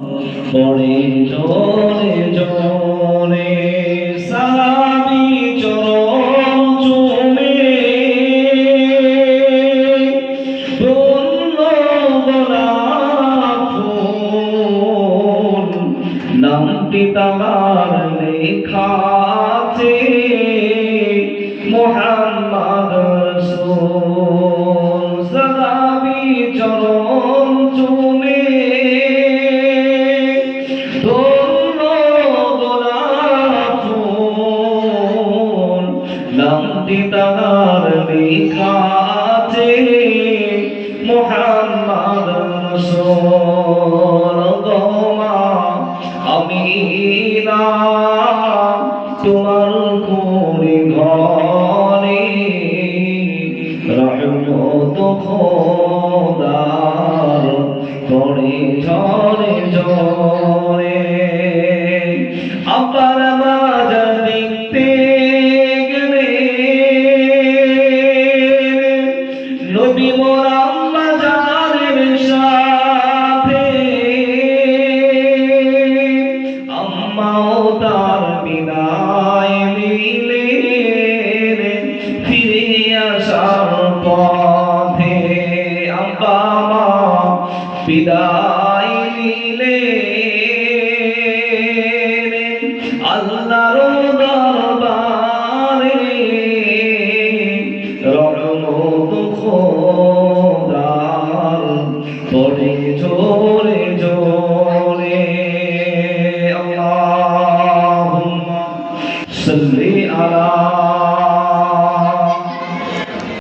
পড়ে জোরে জোরে সাহাবি চরণ চুমে। ধন্য গোলাপ নামটি তার লেখা আছে। মোহাম্মদ রসূল। নামটি তার লেখা আছে। মোহাম্মদ রসূল আমি না। তোমার কোনে ঘরে রহমত খোদার পড়ে ঝরে ঝরে আমার বিদায় নিলে ফিরে আসার পথে আব্বা মা বিদায় নিলে আল্লাহর দরবারে রহমত খোদার, তোরে জোরে জোরে ala